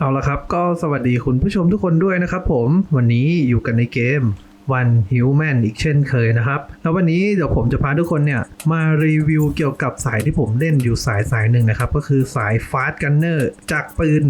เอาละครับก็สวัสดีคุณผู้ชมทุกคนด้วยนะครับผมวันนี้อยู่กันในเกมวันฮิวแมนอีกเช่นเคยนะครับ แล้ววันนี้เดี๋ยวผมจะพาทุกคนเนี่ยมารีวิวเกี่ยวกับสายที่ผมเล่นอยู่สายสายหนึ่งนะครับ ก็คือสายฟาสต์กันเนอร์จากปืน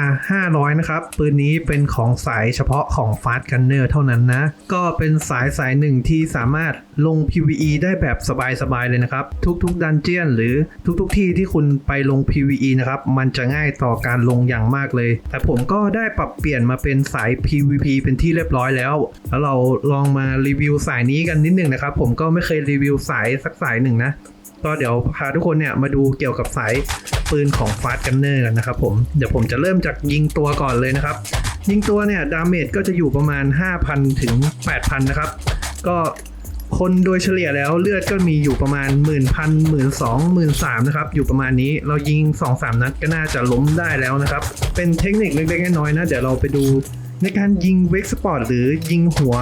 R 500นะครับปืนนี้เป็นของสายเฉพาะของ Fast Gunner เท่านั้นนะ ก็เป็นสายสายหนึ่งที่สามารถลง PVE ได้แบบสบายๆเลยนะครับ ทุกๆดันเจียนหรือทุกๆที่ที่คุณไปลง PVE นะครับ มันจะง่ายต่อการลงอย่างมากเลย แต่ผมก็ได้ปรับเปลี่ยนมาเป็นสาย PVP เป็นที่เรียบร้อยแล้ว แล้วเราลองมารีวิวสายนี้กันนิดหนึ่งนะครับ ผมก็ไม่เคยรีวิวสายสักสายหนึ่งนะ ก็เดี๋ยวพาทุกคนเนี่ยมาดูเกี่ยวกับสายปืนของฟาสกันเนอร์กันนะครับผมเดี๋ยวผมจะเริ่มจากยิงตัวก่อนเลยนะครับ ยิงตัวเนี่ยดาเมจก็จะอยู่ประมาณ 5,000 ถึง 8,000 นะครับ ก็คนโดยเฉลี่ยแล้วเลือดก็มีอยู่ประมาณ 1 0 0 0 0 1 2 0 0 0 3นะครับ อยู่ประมาณนี้เรายิง 2-3 นัดก็น่าจะล้มได้แล้วนะครับ เป็นเทคนิคเล็กๆน้อยๆนะ เดี๋ยวเราไปดูในการยิงเวกสปอร์ตหรือยิงหัว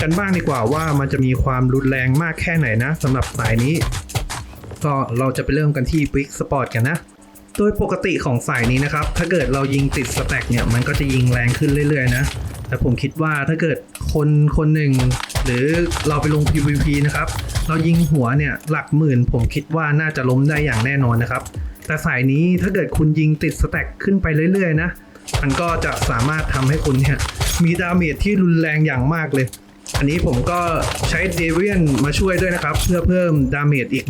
กันบ้างดีกว่าว่ามันจะมีความรุนแรงมากแค่ไหนนะสำหรับสายนี้ ก็เราจะไปเริ่มกันที่ Big Sport กันนะ โดยปกติของสายนี้นะครับ ถ้าเกิดเรายิงติดสแต็กเนี่ย มันก็จะยิงแรงขึ้นเรื่อยๆนะ แต่ผมคิดว่าถ้าเกิดคนคนหนึ่ง หรือเราไปลง PVP นะครับ เรายิงหัวเนี่ยหลักหมื่น ผมคิดว่าน่าจะล้มได้อย่างแน่นอนนะครับ แต่สายนี้ถ้าเกิดคุณยิงติดสแต็กขึ้นไปเรื่อยๆนะ มันก็จะสามารถทำให้คุณเนี่ยมีดาเมจที่รุนแรงอย่างมากเลย อันนี้ผมก็ใช้เดเวียนมาช่วยด้วยนะครับ เพื่อเพิ่มดาเมจอีก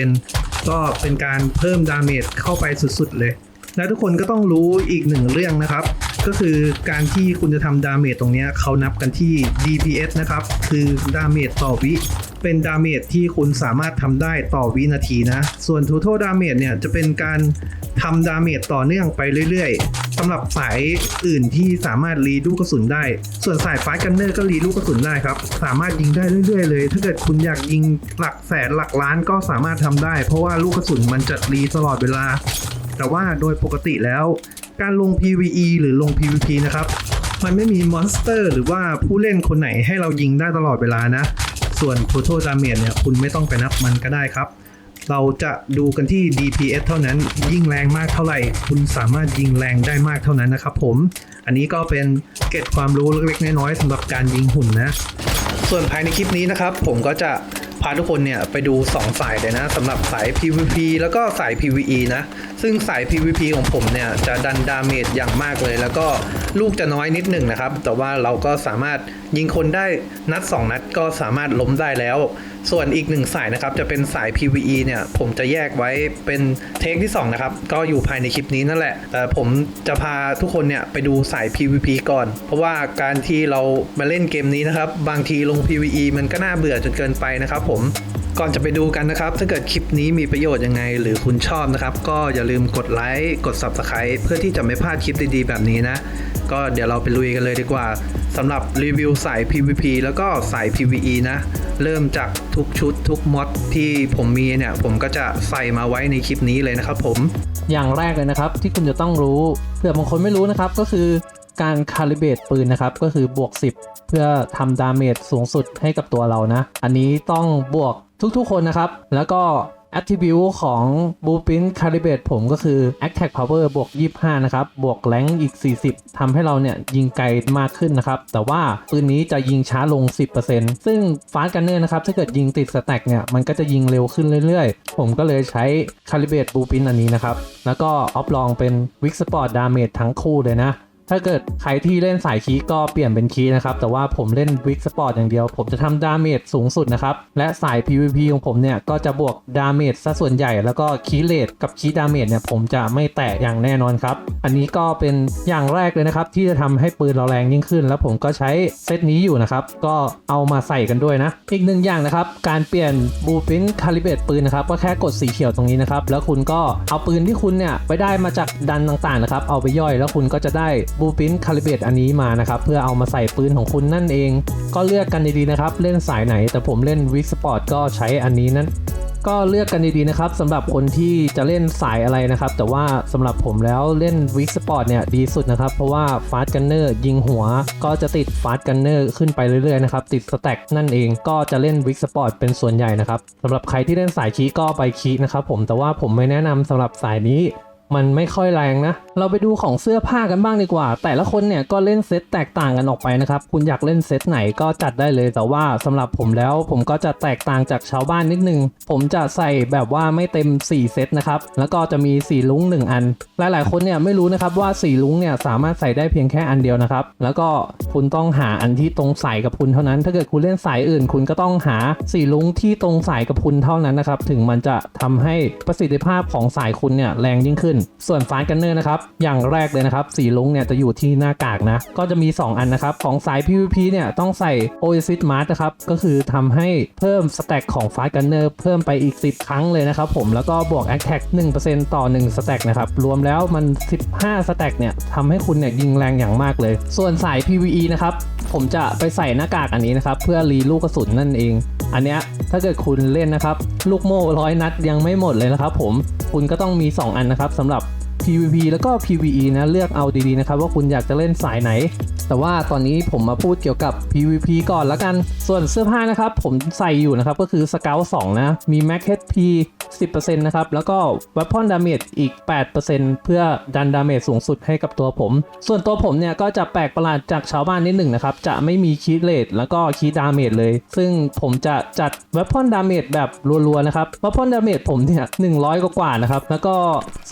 50%ก็เป็นการเพิ่มดาเมจเข้าไปสุดๆเลย และทุกคนก็ต้องรู้อีกหนึ่งเรื่องนะครับ ก็คือการที่คุณจะทำดาเมจตรงนี้เขานับกันที่ DPS นะครับ คือดาเมจต่อวิ เป็นดาเมจที่คุณสามารถทำได้ต่อวินาทีนะ ส่วน total damage เนี่ยจะเป็นการทำดาเมจต่อเนื่องไปเรื่อยๆสำหรับสายอื่นที่สามารถรีลูกกระสุนได้ ส่วนสายฟ้ากันเนอร์ก็รีลูกกระสุนได้ครับ สามารถยิงได้เรื่อยๆเลย ถ้าเกิดคุณอยากยิงหลักแสนหลักล้านก็สามารถทำได้ เพราะว่าลูกกระสุนมันจะรีตลอดเวลา แต่ว่าโดยปกติแล้ว การลง PVE หรือลง PVP นะครับมันไม่มีมอนสเตอร์หรือว่าผู้เล่นคนไหนให้เรายิงได้ตลอดเวลานะ ส่วน total damage เนี่ยคุณไม่ต้องไปนับมันก็ได้ครับ เราจะดูกันที่ DPS เท่านั้นยิ่งแรงมากเท่าไหร่ คุณสามารถยิงแรงได้มากเท่านั้นนะครับผม อันนี้ก็เป็นเก็ดความรู้เล็กๆน้อยๆสำหรับการยิงหุ่นนะ ส่วนภายในคลิปนี้นะครับ ผมก็จะ พาทุกคนเนี่ยไปดู 2 สายเลยนะสำหรับสาย PVP แล้วก็สาย PVE นะ ซึ่งสาย PVP ของผมเนี่ยจะดันดาเมจอย่างมากเลย แล้วก็ลูกจะน้อยนิดหนึ่งนะครับ แต่ว่าเราก็สามารถยิงคนได้นัด 2 นัดก็สามารถล้มได้แล้ว ส่วนอีกหนึ่งสายนะครับจะเป็นสาย PVE เนี่ยผมจะแยกไว้เป็นเทคที่ 2 นะครับ ก็อยู่ภายในคลิปนี้นั่นแหละ แต่ผมจะพาทุกคนเนี่ยไปดูสาย PVP ก่อน เพราะว่าการที่เรามาเล่นเกมนี้นะครับบางทีลง PVE มันก็น่าเบื่อจนเกินไปนะครับผมก่อนจะไปดูกันนะครับ ถ้าเกิดคลิปนี้มีประโยชน์ยังไง หรือคุณชอบนะครับ ก็อย่าลืมกดไลค์กด Subscribe เพื่อที่จะไม่พลาดคลิปดีๆ แบบนี้นะ ก็เดี๋ยวเราไปลุยกันเลยดีกว่าสำหรับรีวิวสาย PVP แล้วก็สาย PVE นะ เริ่มจากทุกชุดทุกมอดที่ผมมีเนี่ย ผมก็จะใส่มาไว้ในคลิปนี้เลยนะครับผม อย่างแรกเลยนะครับที่คุณจะต้องรู้เผื่อบางคนไม่รู้นะครับก็คือการคาลิเบตปืนนะครับก็คือบวก 10 เพื่อทำดาเมจสูงสุดให้กับตัวเรานะ อันนี้ต้องบวกทุกๆคนนะครับ แล้วก็ attribute ของ Blueprint Calibrate ผมก็คือ Attack Power บวก 25 นะครับ บวกแรงอีก 40ทำให้เราเนี่ยยิงไกลมากขึ้นนะครับ แต่ว่าปืนนี้จะยิงช้าลง 10%ซึ่งฟาสกันเนอร์นะครับ ถ้าเกิดยิงติดสแต็กเนี่ย มันก็จะยิงเร็วขึ้นเรื่อยๆ ผมก็เลยใช้ Calibrate Blueprint อันนี้นะครับ แล้วก็ออฟลองเป็น Wick Sport Damage ทั้งคู่เลยนะ ถ้าเกิดใครที่เล่นสายคีก็เปลี่ยนเป็นคีนะครับ แต่ว่าผมเล่นวิกสปอร์ตอย่างเดียว ผมจะทำดาเมจสูงสุดนะครับ และสาย PVP ของผมเนี่ย ก็จะบวกดาเมจซะส่วนใหญ่ แล้วก็คีเลทกับคีดาเมจเนี่ยผมจะไม่แตะอย่างแน่นอนครับ อันนี้ก็เป็นอย่างแรกเลยนะครับ ที่จะทำให้ปืนเราแรงยิ่งขึ้น แล้วผมก็ใช้เซตนี้อยู่นะครับ ก็เอามาใส่กันด้วยนะ อีกหนึ่งอย่างนะครับ การเปลี่ยนบูปินคาลิเบตปืนนะครับ ก็แค่กดสีเขียวตรงนี้นะครับ แล้วคุณก็เอาปืนที่คุณเนี่ยไปได้มาจากดันต่างๆนะครับ เอาไปย่อยแล้วคุณก็จะได้บูปินคาลิเบตอันนี้มานะครับเพื่อเอามาใส่ปืนของคุณนั่นเอง ก็เลือกกันดีๆนะครับเล่นสายไหน แต่ผมเล่นวิกสปอร์ตก็ใช้อันนี้นั้นก็เลือกกันดีๆนะครับสำหรับคนที่จะเล่นสายอะไรนะครับ แต่ว่าสำหรับผมแล้วเล่นวิกสปอร์ตเนี่ยดีสุดนะครับ เพราะว่าฟาสกันเนอร์ยิงหัว ก็จะติดฟาสกันเนอร์ขึ้นไปเรื่อยๆนะครับติดสแต็กนั่นเองก็จะเล่นวิกสปอร์ตเป็นส่วนใหญ่นะครับสำหรับใครที่เล่นสายคีก็ไปคีนะครับผมแต่ว่าผมไม่แนะนำสำหรับสายนี้ มันไม่ค่อยแรงนะ เราไปดูของเสื้อผ้ากันบ้างดีกว่า แต่ละคนเนี่ยก็เล่นเซตแตกต่างกันออกไปนะครับ คุณอยากเล่นเซตไหนก็จัดได้เลย แต่ว่าสำหรับผมแล้วผมก็จะแตกต่างจากชาวบ้านนิดนึง ผมจะใส่แบบว่าไม่เต็ม 4 เซตนะครับ แล้วก็จะมีสีลุง1 อัน หลายๆ คนเนี่ยไม่รู้นะครับว่าสีลุงเนี่ยสามารถใส่ได้เพียงแค่อันเดียวนะครับ แล้วก็คุณต้องหาอันที่ตรงสายกับคุณเท่านั้น ถ้าเกิดคุณเล่นสายอื่น คุณก็ต้องหาสีลุงที่ตรงสายกับคุณเท่านั้นนะครับ ถึงมันจะทำให้ประสิทธิภาพของสายคุณเนี่ยแรงยิ่งขึ้นส่วนฟาสกันเนอร์นะครับ อย่างแรกเลยนะครับ สีลุงเนี่ยจะอยู่ที่หน้ากากนะ ก็จะมี 2 อันนะครับ ของสาย PVP เนี่ยต้องใส่ Oasis Mask นะครับ ก็คือทำให้เพิ่มสแต็กของฟาสกันเนอร์เพิ่มไปอีก 10 ครั้งเลยนะครับผม แล้วก็บวก Attack 1%ต่อ 1 สแต็กนะครับ รวมแล้วมัน 15 สแต็กเนี่ยทำให้คุณเนี่ยยิงแรงอย่างมากเลย ส่วนสาย PVE นะครับ ผมจะไปใส่หน้ากากอันนี้นะครับ เพื่อรีลูกกระสุนนั่นเอง อันเนี้ยถ้าเกิดคุณเล่นนะครับ ลูกโม่ร้อยนัดยังไม่หมดเลยนะครับผม คุณก็ต้องมี 2 อันนะครับสำหรับ PVP แล้วก็ PVE นะเลือกเอาดีๆนะครับว่าคุณอยากจะเล่นสายไหน แต่ว่าตอนนี้ผมมาพูดเกี่ยวกับ PVP ก่อนแล้วกัน ส่วนเสื้อผ้านะครับ ผมใส่อยู่นะครับ ก็คือ Scout 2นะ มี Max HP 10%นะครับ แล้วก็ Weapon Damage อีก 8%เพื่อดันดาเมจสูงสุดให้กับตัวผม ส่วนตัวผมเนี่ย ก็จะแปลกประหลาดจากชาวบ้านนิดหนึ่งนะครับ จะไม่มีคีดเลทแล้วก็คีดดาเมจเลย ซึ่งผมจะจัด Weapon Damage แบบรัวๆนะครับ Weapon Damage ผมเนี่ย 100 กว่าๆนะครับ แล้วก็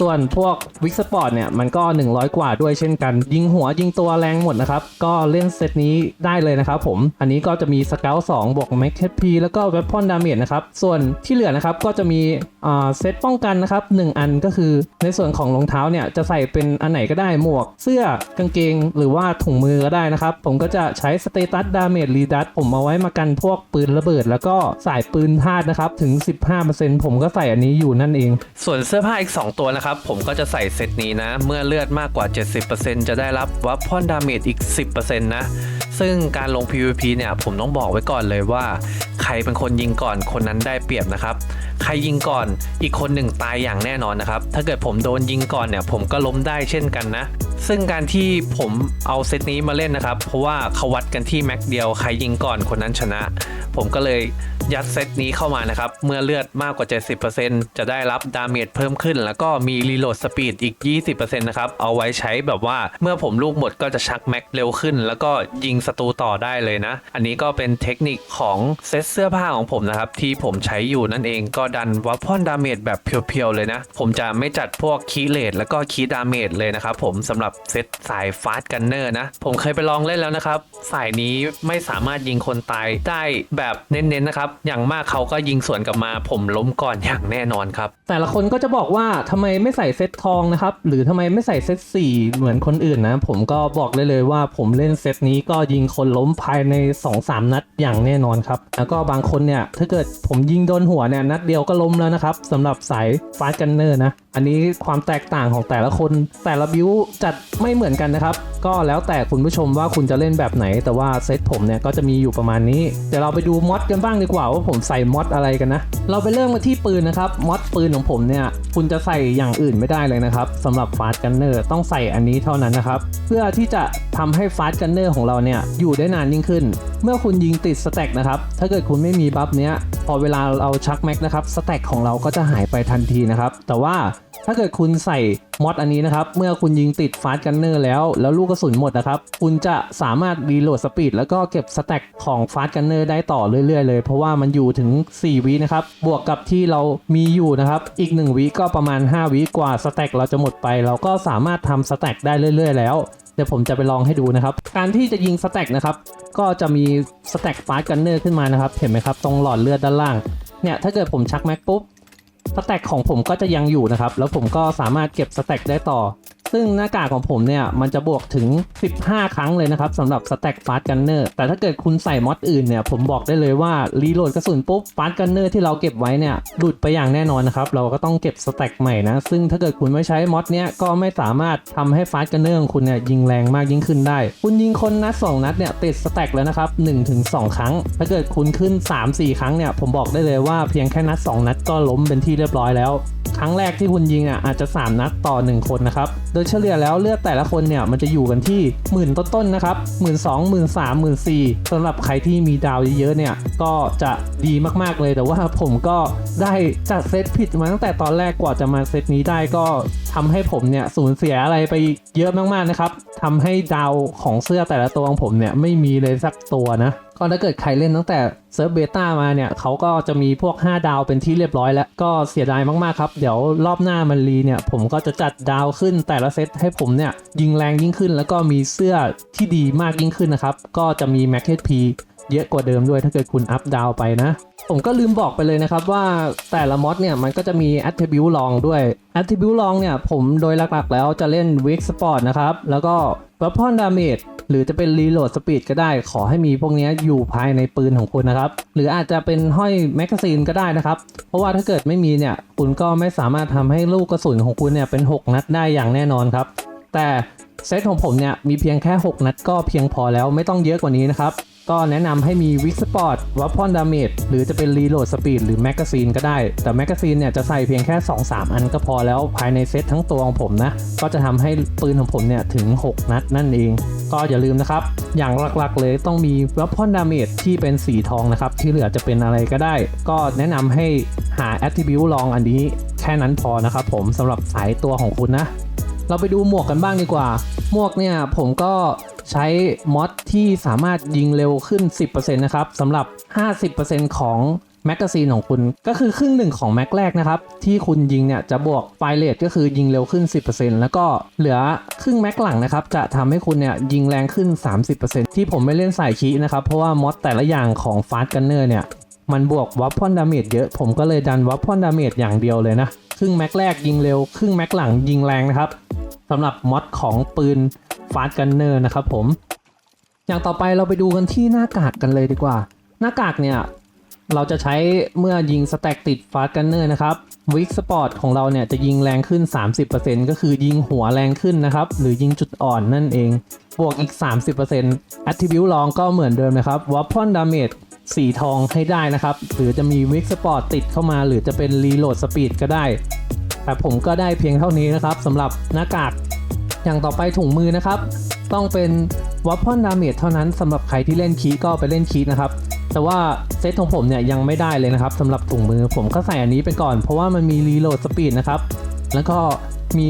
ส่วนพวก Wix Sport เนี่ย มันก็ 100 กว่าด้วยเช่นกัน ยิงหัวยิงตัวแรงหมดนะครับก็เล่นเซตนี้ได้เลยนะครับผม อันนี้ก็จะมี Scout 2บวก Max HP แล้วก็ Weapon Damage นะครับ ส่วนที่เหลือนะครับก็จะมีเซตป้องกันนะครับ 1 อันก็คือในส่วนของรองเท้าเนี่ยจะใส่เป็นอันไหนก็ได้หมวกเสื้อกางเกง หรือว่าถุงมือก็ได้นะครับ ผมก็จะใช้สเตตัสดาเมจรีดัสผมเอาไว้มากันพวกปืนระเบิด แล้วก็สายปืนพลาดนะครับถึง 15%ผมก็ใส่อันนี้อยู่นั่นเอง ส่วนเสื้อผ้าอีก 2 ตัวนะครับผมก็จะใส่เซตนี้นะ เมื่อเลือดมากกว่า 70%จะได้รับวัพพอนดาเมจอีก10%นะ ซึ่งการลง PVP เนี่ยผมต้องบอกไว้ก่อนเลยว่า ใครเป็นคนยิงก่อนคนนั้นได้เปรียบนะครับ ใครยิงก่อนอีกคนหนึ่งตายอย่างแน่นอนนะครับ ถ้าเกิดผมโดนยิงก่อนเนี่ยผมก็ล้มได้เช่นกันนะ ซึ่งการที่ผมเอาเซตนี้มาเล่นนะครับ เพราะว่าเขาวัดกันที่แม็กเดียวใครยิงก่อนคนนั้นชนะ ผมก็เลยยัดเซตนี้เข้ามานะครับ เมื่อเลือดมากกว่า 70%จะได้รับดาเมจเพิ่มขึ้น แล้วก็มีรีโหลดสปีดอีก 20%นะครับ เอาไว้ใช้แบบว่าเมื่อผมลูกหมดก็จะชักแม็กเร็วขึ้น แล้วก็ยิงศัตรูต่อได้เลยนะ อันนี้ก็เป็นเทคนิคของเซตเสื้อผ้าของผมนะครับ ที่ผมใช้อยู่นั่นเองก็ดันวัพพอนดาเมจแบบเพียวๆเลยนะ ผมจะไม่จัดพวกคีเลดแล้วก็คีดาเมจเลยนะครับผมสำหรับเซตสายฟาสกันเนอร์นะ ผมเคยไปลองเล่นแล้วนะครับสายนี้ไม่สามารถยิงคนตายได้แบบเน้นๆนะครับอย่างมากเขาก็ยิงสวนกลับมาผมล้มก่อนอย่างแน่นอนครับแต่ละคนก็จะบอกว่าทำไมไม่ใส่เซตทองนะครับหรือทำไมไม่ใส่เซต4เหมือนคนอื่นนะ ผมก็บอกเลยเลยว่าผมเล่นเซตนี้ก็ยิงคนล้มภายใน 2-3 นัดอย่างแน่นอนครับ แล้วก็บางคนเนี่ยถ้าเกิดผมยิงโดนหัวเนี่ยนัดเดียวก็ล้มแล้วนะครับสำหรับสายฟาสกันเนอร์นะ อันนี้ความแตกต่างของแต่ละคนแต่ละบิวจัดไม่เหมือนกันนะครับ ก็แล้วแต่คุณผู้ชมว่าคุณจะเล่นแบบไหน แต่ว่าเซตผมเนี่ยก็จะมีอยู่ประมาณนี้เดี๋ยวเราไปดูมอดกันบ้างดีกว่าว่าผมใส่มอดอะไรกันนะ เราไปเริ่มมาที่ปืนนะครับมอดปืนของผมเนี่ยคุณจะใส่อย่างอื่นไม่ได้เลยนะครับสำหรับฟาสกันเนอร์ต้องใส่อันนี้เท่านั้นนะครับเพื่อที่จะทำให้ฟาสกันเนอร์ของเราเนี่ยอยู่ได้นานยิ่งขึ้น เมื่อคุณยิงติดสแต็กนะครับถ้าเกิดคุณไม่มีบัฟเนี้ยพอเวลาเราชักแม็กนะครับสแต็กของเราก็จะหายไปทันทีนะครับแต่ว่า ถ้าเกิดคุณใส่มอดอันนี้นะครับ เมื่อคุณยิงติดฟาสกันเนอร์แล้ว แล้วลูกกระสุนหมดนะครับ คุณจะสามารถรีโหลดสปีดแล้วก็เก็บสแต็กของฟาสกันเนอร์ได้ต่อเรื่อยๆเลย เพราะว่ามันอยู่ถึง 4 วินะครับ บวกกับที่เรามีอยู่นะครับ อีก 1 วิก็ประมาณ 5 วิกว่าสแต็กเราจะหมดไป เราก็สามารถทำสแต็กได้เรื่อยๆ แล้วเดี๋ยวผมจะไปลองให้ดูนะครับ การที่จะยิงสแต็กนะครับ ก็จะมีสแต็กฟาสกันเนอร์ขึ้นมานะครับ เห็นไหมครับ ตรงหลอดเลือดด้านล่าง เนี่ย ถ้าเกิดผมชักแม็กปุ๊บ สแต็กของผมก็จะยังอยู่นะครับ แล้วผมก็สามารถเก็บสแต็กได้ต่อ ซึ่งหน้ากากของผมเนี่ย มันจะบวกถึง 15 ครั้งเลยนะครับสำหรับสแต็กฟาสกันเนอร์แต่ถ้าเกิดคุณใส่มอดอื่นเนี่ย ผมบอกได้เลยว่า รีโหลดกระสุนปุ๊บฟาสกันเนอร์ที่เราเก็บไว้เนี่ยหลุดไปอย่างแน่นอนนะครับ เราก็ต้องเก็บสแต็กใหม่นะ ซึ่งถ้าเกิดคุณไม่ใช้มอดเนี้ยก็ไม่สามารถทำให้ฟาสกันเนอร์ของคุณเนี่ยยิงแรงมากยิ่งขึ้นได้ คุณยิงคนนัด 2 นัดเนี่ยติดสแต็กแล้วนะครับ 1-2 ครั้ง ถ้าเกิดคุณขึ้น 3-4 ครั้งเนี่ยผมบอกได้เลยว่าเพียงแค่นัด 2 นัดก็ล้มเป็นที่เรียบร้อยแล้ว ครั้งแรกที่คุณยิงอะอาจจะ 3 นัดต่อ 1 คนนะครับโดยเฉลี่ยแล้วเลือดแต่ละคนเนี่ยมันจะอยู่กันที่หมื่นต้นๆนะครับหมื่นสองหมื่นสามหมื่นสี่สำหรับใครที่มีดาวเยอะๆเนี่ยก็จะดีมากๆเลยแต่ว่าผมก็ได้จัดเซตผิดมาตั้งแต่ตอนแรกกว่าจะมาเซตนี้ได้ก็ทำให้ผมเนี่ยสูญเสียอะไรไปเยอะมากๆนะครับทำให้ดาวของเสื้อแต่ละตัวของผมเนี่ยไม่มีเลยสักตัวนะ ก็ถ้าเกิดใครเล่นตั้งแต่เซิร์ฟเบต้ามาเนี่ยเขาก็จะมีพวก 5 ดาวเป็นที่เรียบร้อยแล้ว ก็เสียดายมากๆครับ เดี๋ยวรอบหน้ามันรีเนี่ยผมก็จะจัดดาวขึ้นแต่ละเซตให้ผมเนี่ยยิงแรงยิ่งขึ้น แล้วก็มีเสื้อที่ดีมากยิ่งขึ้นนะครับ ก็จะมีแม็กเ p พีเยอะกว่าเดิมด้วยถ้าเกิดคุณอัพดาวไปนะ ผมก็ลืมบอกไปเลยนะครับว่าแต่ละมอดเนี่ยมันก็จะมี attribute ลองด้วย attribute ลองเนี่ยผมโดยหลักๆ แล้วจะเล่น weak spot นะครับ แล้วก็ weapon damage หรือจะเป็น reload speed ก็ได้ ขอให้มีพวกนี้อยู่ภายในปืนของคุณนะครับ หรืออาจจะเป็นห้อยแมกกาซีนก็ได้นะครับ เพราะว่าถ้าเกิดไม่มีเนี่ยคุณก็ไม่สามารถทำให้ลูกกระสุนของคุณเนี่ยเป็น 6 นัดได้อย่างแน่นอนครับ แต่เซตของผมเนี่ยมีเพียงแค่ 6 นัดก็เพียงพอแล้วไม่ต้องเยอะกว่านี้นะครับ ก็แนะนำให้มีวิกสปอร์ตวัพพอนดาเมจหรือจะเป็นรีโหลดสปีดหรือแมกกาซีนก็ได้ แต่แมกกาซีนเนี่ยจะใส่เพียงแค่ 2-3 อันก็พอแล้วภายในเซตทั้งตัวของผมนะ ก็จะทำให้ปืนของผมเนี่ยถึง 6 นัดนั่นเอง ก็อย่าลืมนะครับ อย่างหลักๆเลยต้องมีวัพพอนดาเมจที่เป็นสีทองนะครับ ที่เหลือจะเป็นอะไรก็ได้ ก็แนะนำให้หา attribute ลองอันนี้แค่นั้นพอนะครับผมสำหรับสายตัวของคุณนะ เราไปดูหมวกกันบ้างดีกว่า หมวกเนี่ยผมก็ใช้มอดที่สามารถยิงเร็วขึ้น 10%นะครับสำหรับ 50%ของแมกกาซีนของคุณก็คือครึ่งหนึ่งของแม็กแรกนะครับ ที่คุณยิงเนี่ยจะบวกไฟเรทก็คือยิงเร็วขึ้น 10%แล้วก็เหลือครึ่งแม็กหลังนะครับ จะทำให้คุณเนี่ยยิงแรงขึ้น 30%ที่ผมไม่เล่นสายคีนะครับ เพราะว่ามอดแต่ละอย่างของฟาสกันเนอร์เนี่ย มันบวกวัพพอนดาเมจเยอะผมก็เลยดันวัพพอนดาเมจอย่างเดียวเลยนะ ครึ่งแม็กแรกยิงเร็ว ครึ่งแม็กหลังยิงแรงนะครับสำหรับมอดของปืนฟาสกันเนอร์นะครับผมอย่างต่อไปเราไปดูกันที่หน้ากากกันเลยดีกว่า หน้ากากเนี่ยเราจะใช้เมื่อยิงสแต็กติดฟาสกันเนอร์นะครับวิกสปอร์ตของเราเนี่ยจะยิงแรงขึ้น 30%ก็คือยิงหัวแรงขึ้นนะครับ หรือยิงจุดอ่อนนั่นเอง บวกอีก 30% Attribute ลองก็เหมือนเดิมนะครับ Weapon Damage สีทองให้ได้นะครับ หรือจะมีวิกสปอร์ตติดเข้ามา หรือจะเป็น Reload Speed ก็ได้ แต่ผมก็ได้เพียงเท่านี้นะครับสำหรับหน้ากาก อย่างต่อไปถุงมือนะครับ ต้องเป็น Weapon Damage เท่านั้นสำหรับใครที่เล่นคีก็ไปเล่นคีนะครับ แต่ว่าเซตของผมเนี่ยยังไม่ได้เลยนะครับสำหรับถุงมือผมก็ใส่อันนี้ไปก่อน เพราะว่ามันมี Reload Speed นะครับ แล้วก็ มี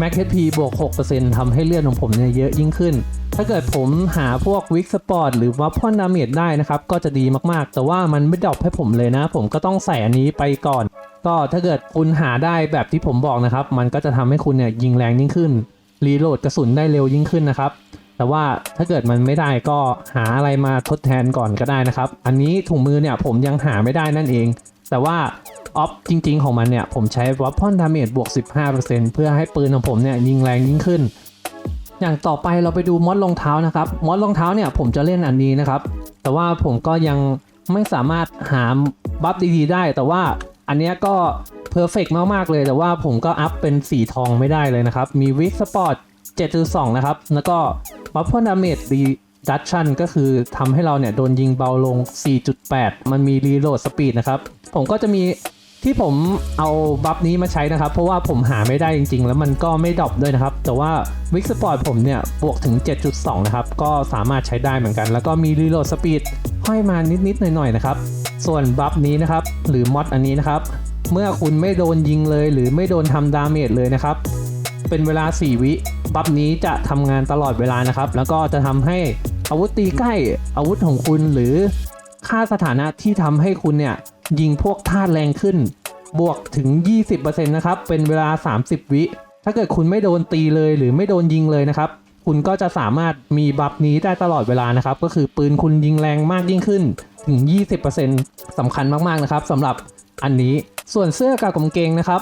Max HP บวก 6%ทำให้เลือดของผมเนี่ยเยอะยิ่งขึ้น ถ้าเกิดผมหาพวก Weak Spot หรือ Weapon Damage ได้นะครับ ก็จะดีมากๆ แต่ว่ามันไม่ดรอปให้ผมเลยนะ ผมก็ต้องใส่อันนี้ไปก่อน ก็ถ้าเกิดคุณหาได้แบบที่ผมบอกนะครับ มันก็จะทำให้คุณเนี่ยยิงแรงยิ่งขึ้น รีโหลดกระสุนได้เร็วยิ่งขึ้นนะครับแต่ว่าถ้าเกิดมันไม่ได้ก็หาอะไรมาทดแทนก่อนก็ได้นะครับ อันนี้ถุงมือเนี่ยผมยังหาไม่ได้นั่นเอง แต่ว่า ออฟจริง ๆ ของมันเนี่ย ผมใช้ weapon damage บวก 15%เพื่อให้ปืนของผมเนี่ยยิงแรงยิ่งขึ้น อย่างต่อไปเราไปดูมอดรองเท้านะครับมอดรองเท้าเนี่ยผมจะเล่นอันนี้นะครับ แต่ว่าผมก็ยังไม่สามารถหาบัฟดีๆได้ แต่ว่าอันนี้ก็เพอร์เฟกมากๆเลย แต่ว่าผมก็อัพเป็นสีทองไม่ได้เลยนะครับ มีวิกสปอร์ต7.2 นะครับ แล้วก็บัฟพอนดาเมจดีดัชชันก็คือทำให้เราเนี่ยโดนยิงเบาลง 4.8 มันมีรีโหลดสปีดนะครับ ผมก็จะมี ที่ผมเอาบัฟนี้มาใช้นะครับ เพราะว่าผมหาไม่ได้จริง ๆ แล้วมันก็ไม่ดรอปด้วยนะครับ แต่ว่าวิกสปอร์ตผมเนี่ย บวกถึง 7.2 นะครับ ก็สามารถใช้ได้เหมือนกัน แล้วก็มีรีโหลดสปีดห้อยมานิด ๆ หน่อย ๆ นะครับ ส่วนบัฟนี้นะครับ หรือมอดอันนี้นะครับ เมื่อคุณไม่โดนยิงเลย หรือไม่โดนทำดาเมจเลยนะครับ เป็นเวลา 4 วิบัฟนี้จะทำงานตลอดเวลานะครับ แล้วก็จะทำให้อาวุธตีใกล้อาวุธของคุณหรือค่าสถานะที่ทำให้คุณเนี่ย ยิงพวกธาตุแรงขึ้น บวกถึง 20%นะครับ เป็นเวลา 30 วิ ถ้าเกิดคุณไม่โดนตีเลยหรือไม่โดนยิงเลยนะครับ คุณก็จะสามารถมีบัฟนี้ได้ตลอดเวลานะครับ ก็คือปืนคุณยิงแรงมากยิ่งขึ้นถึง 20%สำคัญมากๆนะครับสำหรับอันนี้ ส่วนเสื้อกับกางเกงนะครับ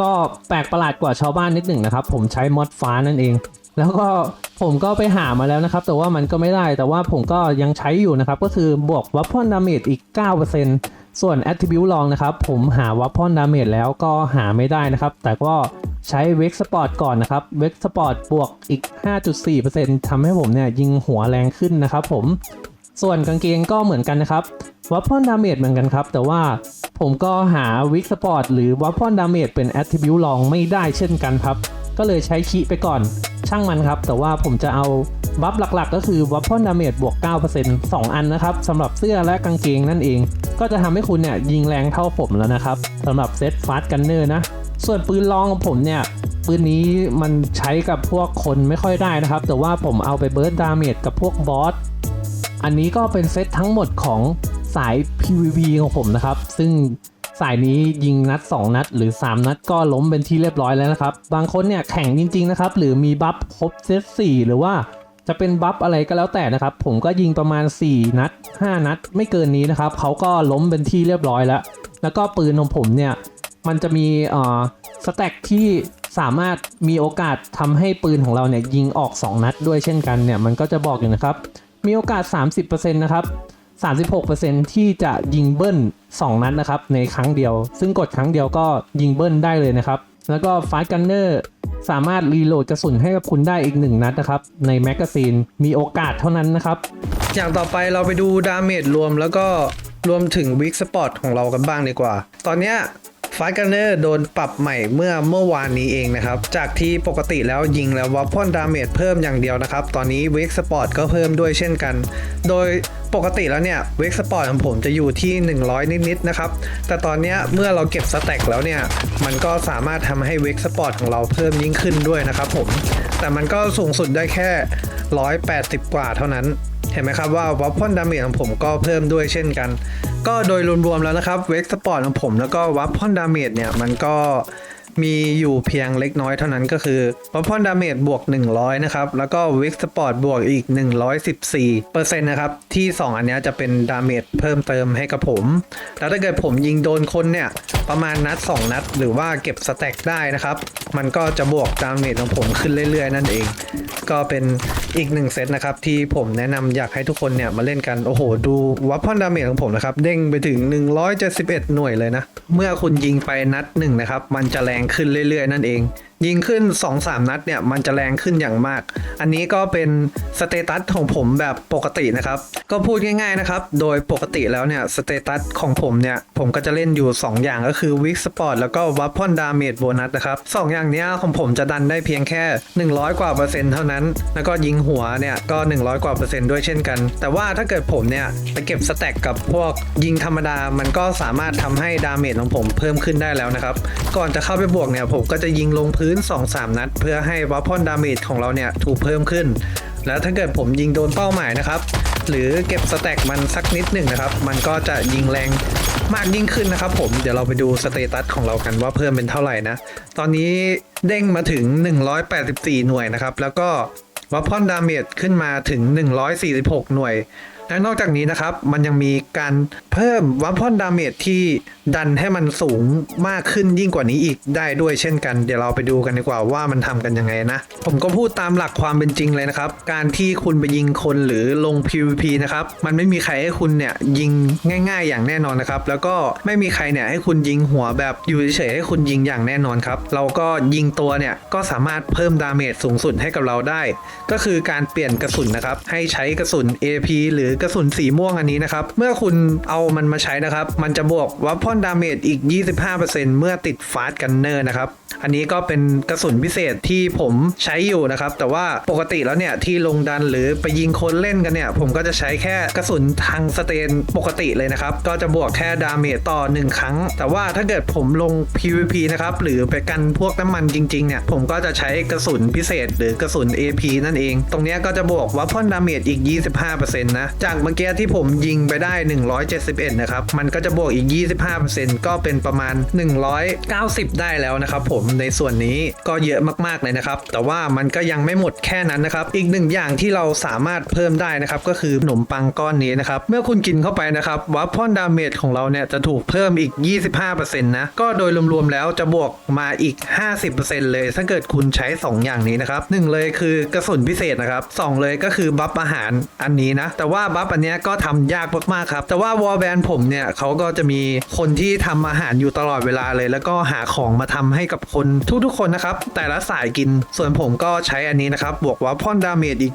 ก็แปลกประหลาดกว่าชาวบ้านนิดหนึ่งนะครับ ผมใช้มอดฟ้านั่นเอง แล้วก็ผมก็ไปหามาแล้วนะครับ แต่ว่ามันก็ไม่ได้ แต่ว่าผมก็ยังใช้อยู่นะครับ ก็คือบวกวัพพอนดาเมจอีก 9% ส่วน Attribute ลองนะครับ ผมหาวัพพอนดาเมจแล้วก็หาไม่ได้นะครับ แต่ก็ใช้เวกสปอร์ตก่อนนะครับเวกสปอร์ตบวกอีก 5.4%ทำให้ผมเนี่ยยิงหัวแรงขึ้นนะครับผมส่วนกางเกงก็เหมือนกันนะครับวัพพอนดาเมจเหมือนกันครับ แต่ว่าผมก็หาวิกสปอร์ตหรือวัพพอนดาเมจเป็นแอ t ท i บิวลองไม่ได้เช่นกันครับ ก็เลยใช้คีไปก่อน ช่างมันครับ แต่ว่าผมจะเอาบัฟหลักๆ ก็คือวัพพอนดาเมจบวก 9% 2 อันนะครับสำหรับเสื้อและกางเกงนั่นเอง ก็จะทำให้คุณเนี่ยยิงแรงเท่าผมแล้วนะครับสำหรับเซตฟาสกันเนอร์นะ ส่วนปืนลองของผมเนี่ยปืนนี้มันใช้กับพวกคนไม่ค่อยได้นะครับ แต่ว่าผมเอาไปเบิร์ดดาเมจกับพวกบอส อันนี้ก็เป็นเซตทั้งหมดของสาย PVP ของผมนะครับ ซึ่ง สายนี้ยิงนัด 2 นัด หรือ 3 นัดก็ล้มเป็นที่เรียบร้อยแล้วนะครับ บางคนเนี่ยแข่งจริงๆนะครับ หรือมีบัฟครบเซต4หรือว่าจะเป็นบัฟอะไรก็แล้วแต่นะครับ ผมก็ยิงประมาณ 4 นัด 5 นัด ไม่เกินนี้นะครับเขาก็ล้มเป็นที่เรียบร้อยแล้ว แล้วก็ปืนของผมเนี่ยมันจะมีเอ่อสแต็กที่สามารถมีโอกาสทำให้ปืนของเราเนี่ยยิงออก 2 นัดด้วยเช่นกันเนี่ยมันก็จะบอกอยู่นะครับ มีโอกาส 30%นะครับ 36%ที่จะยิงเบิ้ล 2 นัดนะครับในครั้งเดียว ซึ่งกดครั้งเดียวก็ยิงเบิ้ลได้เลยนะครับ แล้วก็ฟาสกันเนอร์สามารถรีโหลดกระสุนให้กับคุณได้อีก 1 นัดนะครับ ในแมกกาซีนมีโอกาสเท่านั้นนะครับ อย่างต่อไปเราไปดูดาเมจรวมแล้วก็รวมถึงวิกสปอร์ตของเรากันบ้างดีกว่า ตอนเนี้ย ฟาสกันเนอร์โดนปรับใหม่เมื่อเมื่อวานนี้เองนะครับ จากที่ปกติแล้วยิงแล้ววัพพอนดาเมจเพิ่มอย่างเดียวนะครับ ตอนนี้เวกสปอร์ตก็เพิ่มด้วยเช่นกัน โดยปกติแล้วเนี่ยเวกสปอร์ตของผมจะอยู่ที่ 100 นิดๆนะครับ แต่ตอนนี้เมื่อเราเก็บสแต็กแล้วเนี่ย มันก็สามารถทำให้เวกสปอร์ตของเราเพิ่มยิ่งขึ้นด้วยนะครับผม แต่มันก็สูงสุดได้แค่ 180 กว่าเท่านั้น ห็นไหมครับว่าวัพพอนดาเมจของผมก็เพิ่มด้วยเช่นกัน ก็โดยรวมๆแล้วนะครับเวกสปอร์ตของผมแล้วก็วัพพอนดาเมจเนี่ยมันก็ มีอยู่เพียงเล็กน้อยเท่านั้นก็คือวัพพอนดาเมจบวก 100 นะครับ แล้วก็วิกสปอร์ตบวกอีก 114เปอร์เซ็นต์นะครับ ที่ 2 อันนี้จะเป็นดาเมจเพิ่มเติมให้กับผม แล้วถ้าเกิดผมยิงโดนคนเนี่ย ประมาณนัด 2 นัด หรือว่าเก็บสแต็กได้นะครับ มันก็จะบวกดาเมจของผมขึ้นเรื่อย ๆ นั่นเอง ก็เป็นอีกหนึ่งเซตนะครับ ที่ผมแนะนำอยากให้ทุกคนเนี่ยมาเล่นกันโอ้โห ดูวัพพอนดาเมจของผมนะครับเด้งไปถึง 171 หน่วยเลยนะเมื่อคุณยิงไปนัดหนึ่งนะครับมันจะแรงขึ้นเรื่อยๆ นั่นเองยิงขึ้น 2-3 นัดเนี่ย มันจะแรงขึ้นอย่างมาก อันนี้ก็เป็นสเตตัสของผมแบบปกตินะครับ ก็พูดง่ายๆนะครับ โดยปกติแล้วเนี่ยสเตตัสของผมเนี่ย ผมก็จะเล่นอยู่ 2 อย่างก็คือวิกสปอร์ตแล้วก็วัพพอนดาเมจโบนัสนะครับสองอย่างนี้ของผมจะดันได้เพียงแค่ 100 กว่าเปอร์เซ็นต์เท่านั้น แล้วก็ยิงหัวเนี่ยก็ 100 กว่าเปอร์เซ็นต์ด้วยเช่นกัน แต่ว่าถ้าเกิดผมเนี่ยไปเก็บสแต็กกับพวกยิงธรรมดา มันก็สามารถทำให้ดาเมจของผมเพิ่มขึ้นได้แล้วนะครับ ก่อนจะเข้าไปบวกเนี่ยผมก็จะยิงลงพื้น2-3 นัด เพื่อให้วัพพอนดาเมจของเราเนี่ยถูกเพิ่มขึ้น แล้วถ้าเกิดผมยิงโดนเป้าหมายนะครับ หรือเก็บสแต็กมันสักนิดหนึ่งนะครับ มันก็จะยิงแรงมากยิ่งขึ้นนะครับผมเดี๋ยวเราไปดูสเตตัสของเรากันว่าเพิ่มเป็นเท่าไหร่นะ ตอนนี้เด้งมาถึง 184 หน่วยนะครับ แล้วก็วัพพอนดาเมจขึ้นมาถึง 146 หน่วย และนอกจากนี้นะครับ มันยังมีการเพิ่มวัพพอนดาเมจที่ดันให้มันสูงมากขึ้นยิ่งกว่านี้อีกได้ด้วยเช่นกัน เดี๋ยวเราไปดูกันดีกว่าว่ามันทำกันยังไงนะ ผมก็พูดตามหลักความเป็นจริงเลยนะครับ การที่คุณไปยิงคนหรือลง PVP นะครับ มันไม่มีใครให้คุณเนี่ยยิงง่าย ๆ อย่างแน่นอนนะครับ แล้วก็ไม่มีใครเนี่ยให้คุณยิงหัวแบบอยู่เฉยๆให้คุณยิงอย่างแน่นอนครับ เราก็ยิงตัวเนี่ยก็สามารถเพิ่มดาเมจสูงสุดให้กับเราได้ ก็คือการเปลี่ยนกระสุนนะครับ ให้ใช้กระสุน AP หรือกระสุนสีม่วงอันนี้นะครับ เมื่อคุณเอามันมาใช้นะครับ มันจะบวกวัพพอนดาเมจอีก 25%เมื่อติดฟาสกันเนอร์นะครับ อันนี้ก็เป็นกระสุนพิเศษที่ผมใช้อยู่นะครับ แต่ว่าปกติแล้วเนี่ยที่ลงดันหรือไปยิงคนเล่นกันเนี่ย ผมก็จะใช้แค่กระสุนทางสเตนปกติเลยนะครับ ก็จะบวกแค่ดาเมจต่อ 1 ครั้ง แต่ว่าถ้าเกิดผมลง PVP นะครับ หรือไปกันพวกน้ำมันจริงๆเนี่ย ผมก็จะใช้กระสุนพิเศษ หรือกระสุน AP นั่นเอง ตรงนี้ก็จะบวกวัพพอนดาเมจอีก 25%นะจากเมื่อกี้ที่ผมยิงไปได้ 171 นะครับ มันก็จะบวกอีก 25%ก็เป็นประมาณ 190 ได้แล้วนะครับผมในส่วนนี้ก็เยอะมากๆเลยนะครับ แต่ว่ามันก็ยังไม่หมดแค่นั้นนะครับ อีกหนึ่งอย่างที่เราสามารถเพิ่มได้นะครับ ก็คือขนมปังก้อนนี้นะครับ เมื่อคุณกินเข้าไปนะครับวัพพอนดาเมจของเราเนี่ยจะถูกเพิ่มอีก 25%นะ ก็โดยรวมๆแล้วจะบวกมาอีก 50%เลย ถ้าเกิดคุณใช้ 2 อย่างนี้นะครับหนึ่งเลยคือกระสุนพิเศษนะครับสองเลยก็คือบัฟอาหารอันนี้นะ แต่ว่าบัฟอันเนี้ยก็ทำยากมากๆครับ แต่ว่าวอลแบนผมเนี่ยเขาก็จะมีคนที่ทำอาหารอยู่ตลอดเวลาเลย แล้วก็หาของมาทำให้กับคนทุกๆคนนะครับ แต่ละสายกิน ส่วนผมก็ใช้อันนี้นะครับ บวกว่าพ่อนดาเมจอีก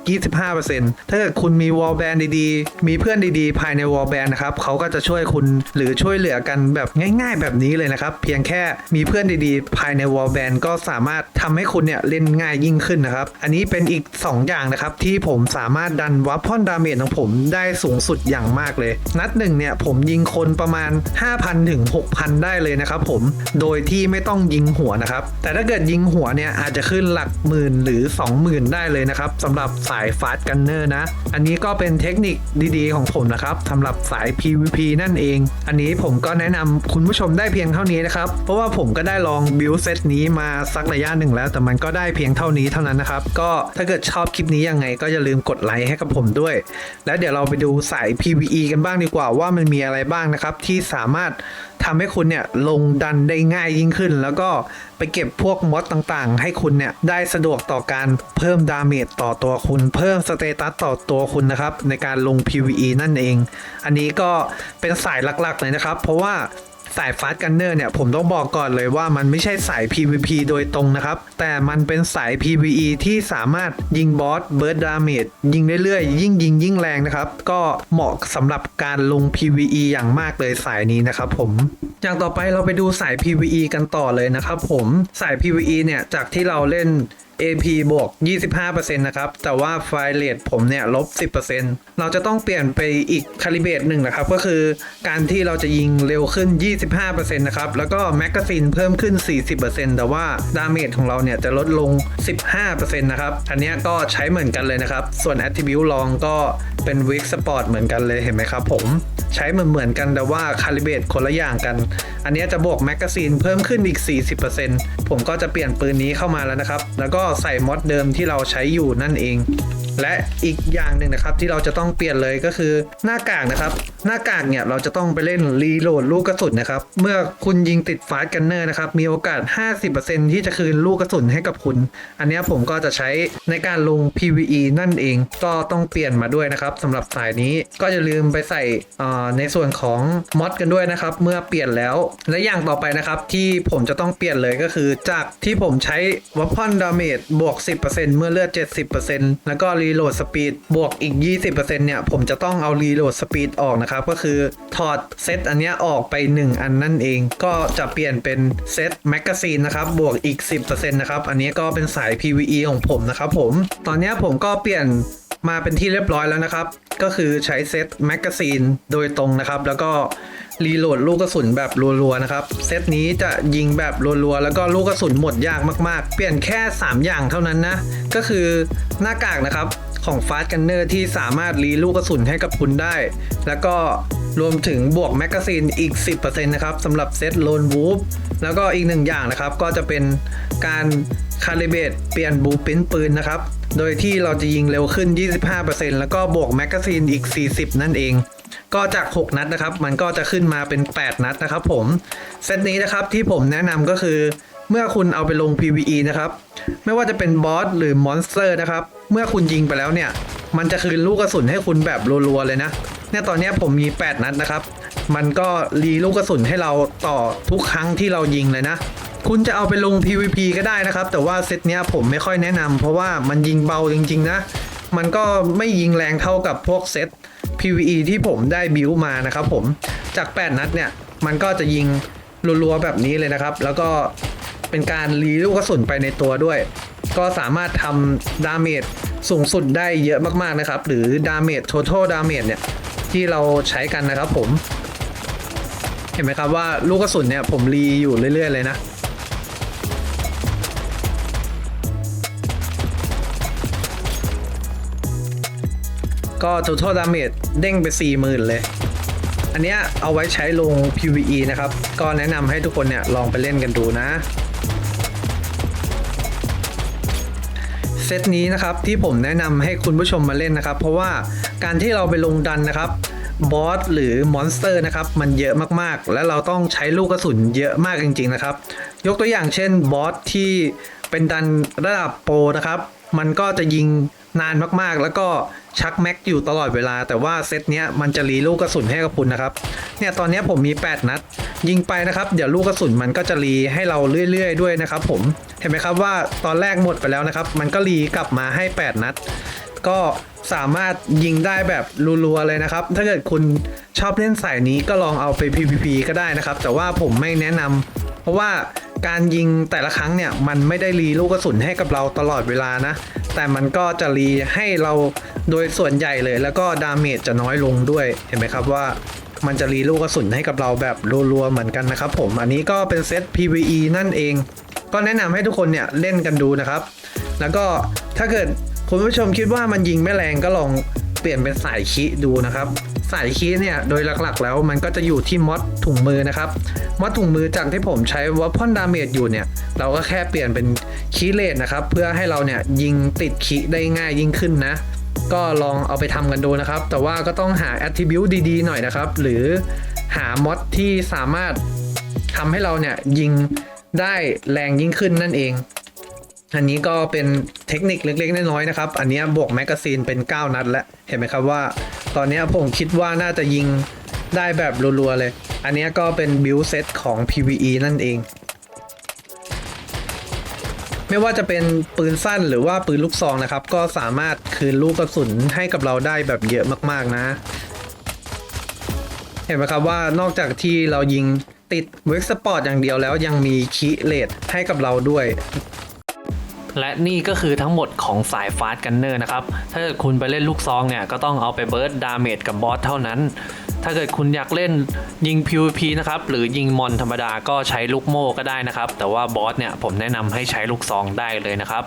25%ถ้าเกิดคุณมีวอลแบนดีๆ มีเพื่อนดีๆ ภายในวอลแบนนะครับเขาก็จะช่วยคุณหรือช่วยเหลือกันแบบง่าย ๆ แบบนี้เลยนะครับ เพียงแค่มีเพื่อนดีๆ ภายในวอลแบนก็สามารถทำให้คุณเนี่ยเล่นง่ายยิ่งขึ้นนะครับ อันนี้เป็นอีก 2 อย่างนะครับที่ผมสามารถดันวัพพอนดาเมจของผมได้สูงสุดอย่างมากเลย นัดหนึ่งเนี่ยผมยิงคนประมาณ 5,000ถึง6,000 ได้เลยนะครับผมโดยที่ไม่ต้องยิงหัวนะครับ แต่ถ้าเกิดยิงหัวเนี่ยอาจจะขึ้นหลักหมื่นหรือ 20,000 ได้เลยนะครับสำหรับสายฟาสต์กันเนอร์นะ อันนี้ก็เป็นเทคนิคดีๆ ของผมนะครับสำหรับสาย PVP นั่นเอง อันนี้ผมก็แนะนำคุณผู้ชมได้เพียงเท่านี้นะครับ เพราะว่าผมก็ได้ลองบิวเซตนี้มาสักระยะหนึ่งแล้ว แต่มันก็ได้เพียงเท่านี้เท่านั้นนะครับ ก็ถ้าเกิดชอบคลิปนี้ยังไงก็อย่าลืมกดไลค์ให้กับผมด้วย แล้วเดี๋ยวเราราไปดูสาย PVE กันบ้างดีกว่าว่ามันมีอะไรบ้างนะครับ ที่สามารถทำให้คุณเนี่ยลงดันได้ง่ายยิ่งขึ้น แล้วก็ไปเก็บพวกมอดต่างๆ ให้คุณเนี่ยได้สะดวกต่อการเพิ่มดาเมจต่อตัวคุณ เพิ่มสเตตัสต่อตัวคุณนะครับ ในการลง PVE นั่นเอง อันนี้ก็เป็นสายหลักๆเลยนะครับ เพราะว่า สายฟาสกันเนอร์เนี่ยผมต้องบอกก่อนเลยว่ามันไม่ใช่สาย PVP โดยตรงนะครับ แต่มันเป็นสาย PVE ที่สามารถยิงบอสเบิร์ดดาเมจยิงเรื่อยๆ ยิ่งยิงยิ่งแรงนะครับ ก็เหมาะสำหรับการลง PVE อย่างมากเลยสายนี้นะครับผมอย่างต่อไปเราไปดูสาย PVE กันต่อเลยนะครับผมสาย PVE เนี่ยจากที่เราเล่น AP บวก 25%นะครับ แต่ว่าไฟเรทผมเนี่ยลบ 10%เราจะต้องเปลี่ยนไปอีกคาลิเบตหนึ่งนะครับ ก็คือการที่เราจะยิงเร็วขึ้น 25%นะครับ แล้วก็แมกกาซีนเพิ่มขึ้น 40%แต่ว่าดาเมจของเราเนี่ยจะลดลง 15%นะครับ อันนี้ก็ใช้เหมือนกันเลยนะครับ ส่วน Attribute ลองก็เป็น Weak Spot เหมือนกันเลยเห็นไหมครับผมใช้เหมือนเหมือนกันแต่ว่าคาลิเบตคนละอย่างกัน อันนี้จะบวกแมกกาซีนเพิ่มขึ้นอีก 40%ผมก็จะเปลี่ยนปืนนี้เข้ามาแล้วนะครับ แล้วก็ใส่มอดเดิมที่เราใช้อยู่นั่นเอง และอีกอย่างหนึ่งนะครับที่เราจะต้องเปลี่ยนเลยก็คือหน้ากากนะครับ หน้ากากเนี่ยเราจะต้องไปเล่นรีโหลดลูกกระสุนนะครับเมื่อคุณยิงติดฟาสต์กันเนอร์นะครับมีโอกาส 50%ที่จะคืนลูกกระสุนให้กับคุณ อันนี้ผมก็จะใช้ในการลง PVE นั่นเองก็ต้องเปลี่ยนมาด้วยนะครับสำหรับสายนี้ก็อย่าลืมไปใส่ในส่วนของมอดกันด้วยนะครับเมื่อเปลี่ยนแล้วและอย่างต่อไปนะครับที่ผมจะต้องเปลี่ยนเลยก็คือจากที่ผมใช้วัพพอนดาเมจบวก 10%เมื่อเลือด 70%แล้วก็รีโหลดสปีดบวกอีก 20%เนี่ย ผมจะต้องเอารีโหลดสปีดออกนะครับ ก็คือถอดเซตอันนี้ออกไป 1 อันนั่นเอง ก็จะเปลี่ยนเป็นเซตแมกกาซีนนะครับ บวกอีก 10%นะครับ อันนี้ก็เป็นสาย PVE ของผมนะครับผม ตอนนี้ผมก็เปลี่ยนมาเป็นที่เรียบร้อยแล้วนะครับ ก็คือใช้เซตแมกกาซีนโดยตรงนะครับ แล้วก็ รีโหลดลูกกระสุนแบบรัวๆนะครับ เซตนี้จะยิงแบบรัวๆแล้วก็ลูกกระสุนหมดยากมากๆ เปลี่ยนแค่ 3 อย่างเท่านั้นนะ ก็คือหน้ากากนะครับของฟาสกันเนอร์ที่สามารถรีลูกกระสุนให้กับคุณได้ แล้วก็รวมถึงบวกแมกกาซีนอีก 10%นะครับสำหรับเซตโลนวูฟแล้วก็อีกหนึ่งอย่างนะครับ ก็จะเป็นการคาลิเบตเปลี่ยนบูปินปืนนะครับ โดยที่เราจะยิงเร็วขึ้น 25%แล้วก็บวกแมกกาซีนอีก 40 นั่นเอง ก็จาก 6 นัดนะครับ มันก็จะขึ้นมาเป็น 8 นัดนะครับ ผมเซตนี้นะครับที่ผมแนะนำก็คือ เมื่อคุณเอาไปลง PVE นะครับ ไม่ว่าจะเป็นบอสหรือมอนสเตอร์นะครับ เมื่อคุณยิงไปแล้วเนี่ย มันจะคืนลูกกระสุนให้คุณแบบรัวๆเลยนะเนี่ยตอนนี้ผมมี 8 นัดนะครับ มันก็รีลูกกระสุนให้เราต่อทุกครั้งที่เรายิงเลยนะ คุณจะเอาไปลง PVP ก็ได้นะครับ แต่ว่าเซตเนี้ยผมไม่ค่อยแนะนำเพราะว่ามันยิงเบาจริงๆนะ มันก็ไม่ยิงแรงเท่ากับพวกเซต PVE ที่ผมได้บิวมานะครับผมจาก 8 นัดเนี่ย มันก็จะยิงรัวๆแบบนี้เลยนะครับ แล้วก็เป็นการรีลูกกระสุนไปในตัวด้วย ก็สามารถทำดาเมจสูงสุดได้เยอะมากๆนะครับ หรือดาเมจ total damage เนี่ย ที่เราใช้กันนะครับผม เห็นไหมครับว่าลูกกระสุนเนี่ยผมรีอยู่เรื่อยๆเลยนะ ก็ total damage เด้งไป 40,000 เลย อันเนี้ยเอาไว้ใช้ลง PVE นะครับ ก็แนะนำให้ทุกคนเนี่ยลองไปเล่นกันดูนะ เซตนี้นะครับที่ผมแนะนำให้คุณผู้ชมมาเล่นนะครับ เพราะว่าการที่เราไปลงดันนะครับบอสหรือมอนสเตอร์นะครับมันเยอะมากๆ และเราต้องใช้ลูกกระสุนเยอะมากจริง ๆ นะครับ ยกตัวอย่างเช่นบอสที่เป็นดันระดับโปรนะครับ มันก็จะยิง นานมากๆ แล้วก็ชักแม็กอยู่ตลอดเวลา แต่ว่าเซตเนี้ยมันจะรีลูกกระสุนให้กับคุณนะครับเนี่ยตอนเนี้ยผมมี 8 นัด ยิงไปนะครับ เดี๋ยวลูกกระสุนมันก็จะรีให้เราเรื่อย ๆ ด้วยนะครับผมเห็นไหมครับว่าตอนแรกหมดไปแล้วนะครับ มันก็รีกลับมาให้ 8 นัด ก็สามารถยิงได้แบบรัวๆเลยนะครับ ถ้าเกิดคุณชอบเล่นสายนี้ก็ลองเอาไป PVP ก็ได้นะครับ แต่ว่าผมไม่แนะนำเพราะว่า การยิงแต่ละครั้งเนี่ยมันไม่ได้รีลูกกระสุนให้กับเราตลอดเวลานะ แต่มันก็จะรีให้เราโดยส่วนใหญ่เลย แล้วก็ดาเมจจะน้อยลงด้วยเห็นไหมครับว่ามันจะรีลูกกระสุนให้กับเราแบบรัวๆเหมือนกันนะครับผมอันนี้ก็เป็นเซต PVE นั่นเอง ก็แนะนำให้ทุกคนเนี่ยเล่นกันดูนะครับ แล้วก็ถ้าเกิดคุณผู้ชมคิดว่ามันยิงไม่แรงก็ลอง เปลี่ยนเป็นสายคีดูนะครับ สายคีเนี่ยโดยหลักๆ แล้วมันก็จะอยู่ที่มอดถุงมือนะครับมอดถุงมือจากที่ผมใช้วัพพอนดาเมจอยู่เนี่ย เราก็แค่เปลี่ยนเป็นคีเลนนะครับ เพื่อให้เราเนี่ยยิงติดคีได้ง่ายยิ่งขึ้นนะก็ลองเอาไปทำกันดูนะครับ แต่ว่าก็ต้องหา attribute ดีๆ หน่อยนะครับ หรือหามอดที่สามารถทำให้เราเนี่ยยิงได้แรงยิ่งขึ้นนั่นเอง อันนี้ก็เป็นเทคนิคเล็ก ๆ น้อยๆนะครับ อันนี้บวกแมกกาซีนเป็น 9 นัดแล้ว เห็นไหมครับว่า ตอนนี้ผมคิดว่าน่าจะยิงได้แบบรัวๆเลย อันนี้ก็เป็นบิลเซตของ PVE นั่นเอง ไม่ว่าจะเป็นปืนสั้นหรือว่าปืนลูกซองนะครับ ก็สามารถคืนลูกกระสุนให้กับเราได้แบบเยอะมากๆนะ เห็นไหมครับว่านอกจากที่เรายิงติดเวกสปอร์ตอย่างเดียวแล้วยังมีคีเลตให้กับเราด้วย และนี่ก็คือทั้งหมดของสายฟาสต์กันเนอร์นะครับ ถ้าเกิดคุณไปเล่นลูกซองเนี่ย ก็ต้องเอาไปเบิร์ดดาเมจกับบอสเท่านั้น ถ้าเกิดคุณอยากเล่นยิง PVP นะครับหรือยิงมอนธรรมดาก็ใช้ลูกโม่ก็ได้นะครับ แต่ว่าบอสเนี่ยผมแนะนำให้ใช้ลูกซองได้เลยนะครับ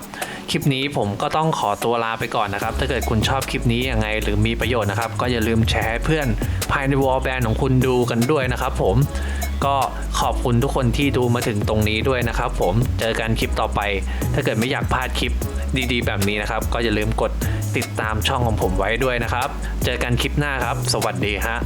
คลิปนี้ผมก็ต้องขอตัวลาไปก่อนนะครับ ถ้าเกิดคุณชอบคลิปนี้ยังไงหรือมีประโยชน์นะครับ ก็อย่าลืมแชร์ให้เพื่อนภายในวอลแบนของคุณดูกันด้วยนะครับ ผมก็ขอบคุณทุกคนที่ดูมาถึงตรงนี้ด้วยนะครับ ผมเจอกันคลิปต่อไป ถ้าเกิดไม่อยากพลาดคลิปดีๆ แบบนี้นะครับ ก็อย่าลืมกดติดตามช่องของผมไว้ด้วยนะครับ เจอกันคลิปหน้าครับ สวัสดีฮะ